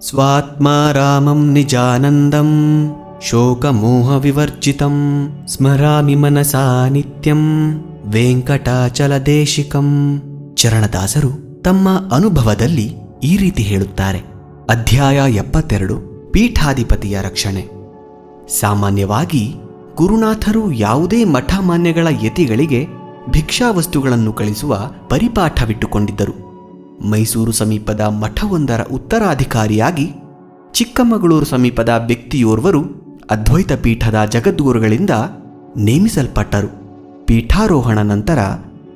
स्वात्मा रामं निजानन्दं शोकमोहविवर्जितं ಸ್ಮರಾಮಿ ಮನಸಾ ನಿತ್ಯಂ ವೆಂಕಟಾಚಲದೇಶಿಕಂ ಚರಣದಾಸರು ತಮ್ಮ ಅನುಭವದಲ್ಲಿ ಈ ರೀತಿ ಹೇಳುತ್ತಾರೆ ಅಧ್ಯಾಯ ಎಪ್ಪತ್ತೆರಡು ಪೀಠಾಧಿಪತಿಯ ರಕ್ಷಣೆ ಸಾಮಾನ್ಯವಾಗಿ ಗುರುನಾಥರು ಯಾವುದೇ ಮಠಮಾನ್ಯಗಳ ಯತಿಗಳಿಗೆ ಭಿಕ್ಷಾವಸ್ತುಗಳನ್ನು ಕಳಿಸುವ ಪರಿಪಾಠವಿಟ್ಟುಕೊಂಡಿದ್ದರು ಮೈಸೂರು ಸಮೀಪದ ಮಠವೊಂದರ ಉತ್ತರಾಧಿಕಾರಿಯಾಗಿ ಚಿಕ್ಕಮಗಳೂರು ಸಮೀಪದ ವ್ಯಕ್ತಿಯೋರ್ವರು ಅದ್ವೈತ ಪೀಠದ ಜಗದ್ಗುರುಗಳಿಂದ ನೇಮಿಸಲ್ಪಟ್ಟರು. ಪೀಠಾರೋಹಣ ನಂತರ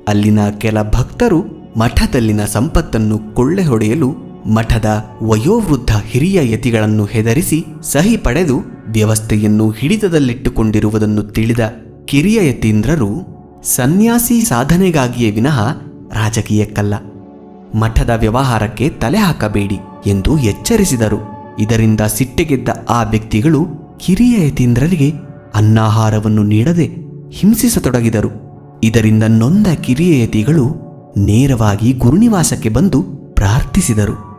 ಅಲ್ಲಿನ ಕೆಲ ಭಕ್ತರು ಮಠದಲ್ಲಿನ ಸಂಪತ್ತನ್ನು ಕೊಳ್ಳೆ ಹೊಡೆಯಲು ಮಠದ ವಯೋವೃದ್ಧ ಹಿರಿಯ ಯತಿಗಳನ್ನು ಹೆದರಿಸಿ ಸಹಿ ಪಡೆದು ವ್ಯವಸ್ಥೆಯನ್ನು ಹಿಡಿತದಲ್ಲಿಟ್ಟುಕೊಂಡಿರುವುದನ್ನು ತಿಳಿದ ಕಿರಿಯ ಯತೀಂದ್ರರು ಸನ್ಯಾಸಿ ಸಾಧನೆಗಾಗಿಯೇ ವಿನಃ ರಾಜಕೀಯಕ್ಕಲ್ಲ ಮಠದ ವ್ಯವಹಾರಕ್ಕೆ ತಲೆ ಹಾಕಬೇಡಿ ಎಂದು ಎಚ್ಚರಿಸಿದರು. ಇದರಿಂದ ಸಿಟ್ಟಿಗೆದ್ದ ಆ ವ್ಯಕ್ತಿಗಳು ಕಿರಿಯ ಯತೀಂದ್ರರಿಗೆ ಅನ್ನಾಹಾರವನ್ನು ನೀಡದೆ ಹಿಂಸಿಸತೊಡಗಿದರು. ಇದರಿಂದ ನೊಂದ ಕಿರಿಯ ಯತಿಗಳು ನೇರವಾಗಿ ಗುರುನಿವಾಸಕ್ಕೆ ಬಂದು ಪ್ರಾರ್ಥಿಸಿದರು.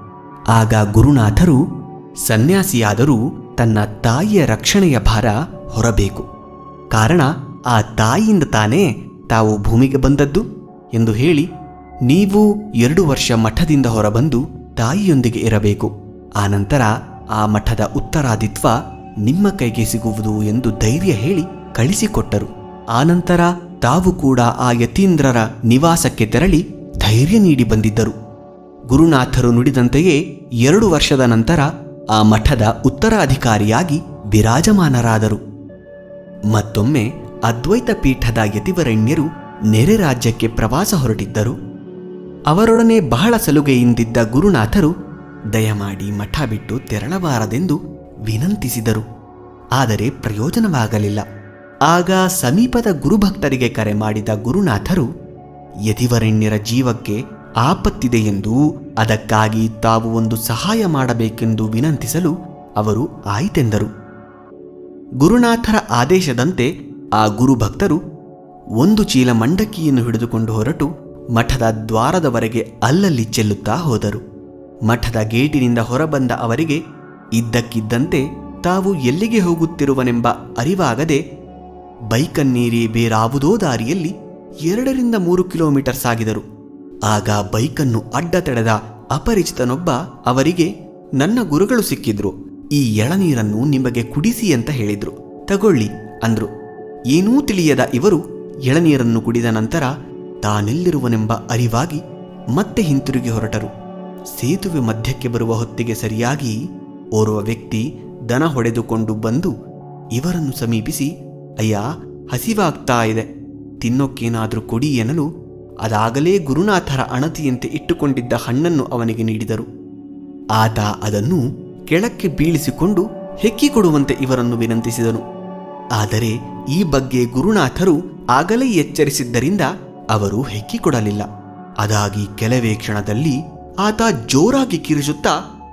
ಆಗ ಗುರುನಾಥರು ಸನ್ಯಾಸಿಯಾದರೂ ತನ್ನ ತಾಯಿಯ ರಕ್ಷಣೆಯ ಭಾರ ಹೊರಬೇಕು. ಕಾರಣ ಆ ತಾಯಿಯಿಂದ ತಾನೇ ತಾವು ಭೂಮಿಗೆ ಬಂದದ್ದು ಎಂದು ಹೇಳಿ ನೀವು ಎರಡು ವರ್ಷ ಮಠದಿಂದ ಹೊರಬಂದು ತಾಯಿಯೊಂದಿಗೆ ಇರಬೇಕು. ಆನಂತರ ಆ ಮಠದ ಉತ್ತರಾದಿತ್ವ ನಿಮ್ಮ ಕೈಗೆ ಸಿಗುವುದು ಎಂದು ಧೈರ್ಯ ಹೇಳಿ ಕಳಿಸಿಕೊಟ್ಟರು. ಆನಂತರ ತಾವು ಕೂಡ ಆ ಯತೀಂದ್ರರ ನಿವಾಸಕ್ಕೆ ತೆರಳಿ ಧೈರ್ಯ ನೀಡಿ ಬಂದಿದ್ದರು. ಗುರುನಾಥರು ನುಡಿದಂತೆಯೇ ಎರಡು ವರ್ಷದ ನಂತರ ಆ ಮಠದ ಉತ್ತರಾಧಿಕಾರಿಯಾಗಿ ವಿರಾಜಮಾನರಾದರು. ಮತ್ತೊಮ್ಮೆ ಅದ್ವೈತ ಪೀಠದ ಯತಿವರಣ್ಯರು ನೆರೆ ರಾಜ್ಯಕ್ಕೆ ಪ್ರವಾಸ ಹೊರಟಿದ್ದರು. ಅವರೊಡನೆ ಬಹಳ ಸಲುಗೆಯಿಂದಿದ್ದ ಗುರುನಾಥರು ದಯಮಾಡಿ ಮಠ ಬಿಟ್ಟು ತೆರಳಬಾರದೆಂದು ವಿನಂತಿಸಿದರು. ಆದರೆ ಪ್ರಯೋಜನವಾಗಲಿಲ್ಲ. ಆಗ ಸಮೀಪದ ಗುರುಭಕ್ತರಿಗೆ ಕರೆ ಮಾಡಿದ ಗುರುನಾಥರು, ಯತಿವರಣ್ಯರ ಜೀವಕ್ಕೆ ಆಪತ್ತಿದೆ ಎಂದು ಅದಕ್ಕಾಗಿ ತಾವು ಒಂದು ಸಹಾಯ ಮಾಡಬೇಕೆಂದು ವಿನಂತಿಸಲು ಅವರು ಆಯಿತೆಂದರು. ಗುರುನಾಥರ ಆದೇಶದಂತೆ ಆ ಗುರುಭಕ್ತರು ಒಂದು ಚೀಲ ಮಂಡಕ್ಕಿಯನ್ನು ಹಿಡಿದುಕೊಂಡು ಹೊರಟು ಮಠದ ದ್ವಾರದವರೆಗೆ ಅಲ್ಲಲ್ಲಿ ಚೆಲ್ಲುತ್ತಾ ಹೋದರು. ಮಠದ ಗೇಟಿನಿಂದ ಹೊರಬಂದ ಅವರಿಗೆ ಇದ್ದಕ್ಕಿದ್ದಂತೆ ತಾವು ಎಲ್ಲಿಗೆ ಹೋಗುತ್ತಿರುವನೆಂಬ ಅರಿವಾಗದೆ ಬೈಕನ್ನೀರಿ ಬೇರಾವುದೋ ದಾರಿಯಲ್ಲಿ ಎರಡರಿಂದ ಮೂರು ಕಿಲೋಮೀಟರ್ ಸಾಗಿದರು. ಆಗ ಬೈಕನ್ನು ಅಡ್ಡ ತಡೆದ ಅಪರಿಚಿತನೊಬ್ಬ ಅವರಿಗೆ, ನನ್ನ ಗುರುಗಳು ಸಿಕ್ಕಿದ್ರು, ಈ ಎಳನೀರನ್ನು ನಿಮಗೆ ಕುಡಿಸಿ ಅಂತ ಹೇಳಿದ್ರು. ತಗೊಳ್ಳಿ ಅಂದ್ರು. ಏನೂ ತಿಳಿಯದ ಇವರು ಎಳನೀರನ್ನು ಕುಡಿದ ನಂತರ ತಾನೆಲ್ಲಿರುವನೆಂಬ ಅರಿವಾಗಿ ಮತ್ತೆ ಹಿಂತಿರುಗಿ ಹೊರಟರು. ಸೇತುವೆ ಮಧ್ಯಕ್ಕೆ ಬರುವ ಹೊತ್ತಿಗೆ ಸರಿಯಾಗಿ ಓರ್ವ ವ್ಯಕ್ತಿ ದನ ಹೊಡೆದುಕೊಂಡು ಬಂದು ಇವರನ್ನು ಸಮೀಪಿಸಿ, ಅಯ್ಯ, ಹಸಿವಾಗ್ತಾ ಇದೆ. ತಿನ್ನೋಕ್ಕೇನಾದರೂ ಕೊಡಿ ಎನ್ನಲು ಅದಾಗಲೇ ಗುರುನಾಥರ ಅಣತಿಯಂತೆ ಇಟ್ಟುಕೊಂಡಿದ್ದ ಹಣ್ಣನ್ನು ಅವನಿಗೆ ನೀಡಿದರು. ಆತ ಅದನ್ನು ಕೆಳಕ್ಕೆ ಬೀಳಿಸಿಕೊಂಡು ಹೆಕ್ಕಿಕೊಡುವಂತೆ ಇವರನ್ನು ವಿನಂತಿಸಿದನು. ಆದರೆ ಈ ಬಗ್ಗೆ ಗುರುನಾಥರು ಆಗಲೇ ಎಚ್ಚರಿಸಿದ್ದರಿಂದ ಅವರು ಹೆಕ್ಕಿಕೊಡಲಿಲ್ಲ ಅದಾಗಿ ಕೆಲವೇ ಕ್ಷಣದಲ್ಲಿ ಆತ ಜೋರಾಗಿ ಕಿರುಚುತ್ತಾ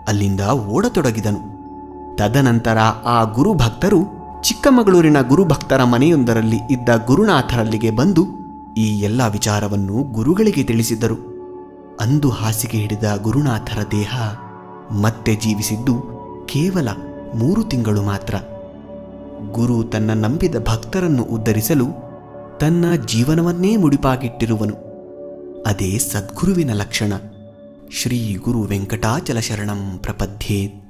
ಅಲ್ಲಿಂದ ಓಡತೊಡಗಿದನು. ತದನಂತರ ಆ ಗುರುಭಕ್ತರು ಚಿಕ್ಕಮಗಳೂರಿನ ಗುರುಭಕ್ತರ ಮನೆಯೊಂದರಲ್ಲಿ ಇದ್ದ ಗುರುನಾಥರಲ್ಲಿಗೆ ಬಂದು ಈ ಎಲ್ಲ ವಿಚಾರವನ್ನು ಗುರುಗಳಿಗೆ ತಿಳಿಸಿದ್ದರು. ಅಂದು ಹಾಸಿಗೆ ಹಿಡಿದ ಗುರುನಾಥರ ದೇಹ ಮತ್ತೆ ಜೀವಿಸಿದ್ದು ಕೇವಲ ಮೂರು ತಿಂಗಳು ಮಾತ್ರ. ಗುರು ತನ್ನ ನಂಬಿದ ಭಕ್ತರನ್ನು ಉದ್ಧರಿಸಲು ತನ್ನ ಜೀವನವನ್ನೇ ಮುಡಿಪಾಗಿಟ್ಟಿರುವನು. ಅದೇ ಸದ್ಗುರುವಿನ ಲಕ್ಷಣ. ಶ್ರೀ ಗುರು ವೆಂಕಟಾಚಲ ಶರಣಂ ಪ್ರಪದ್ಯೇತ್.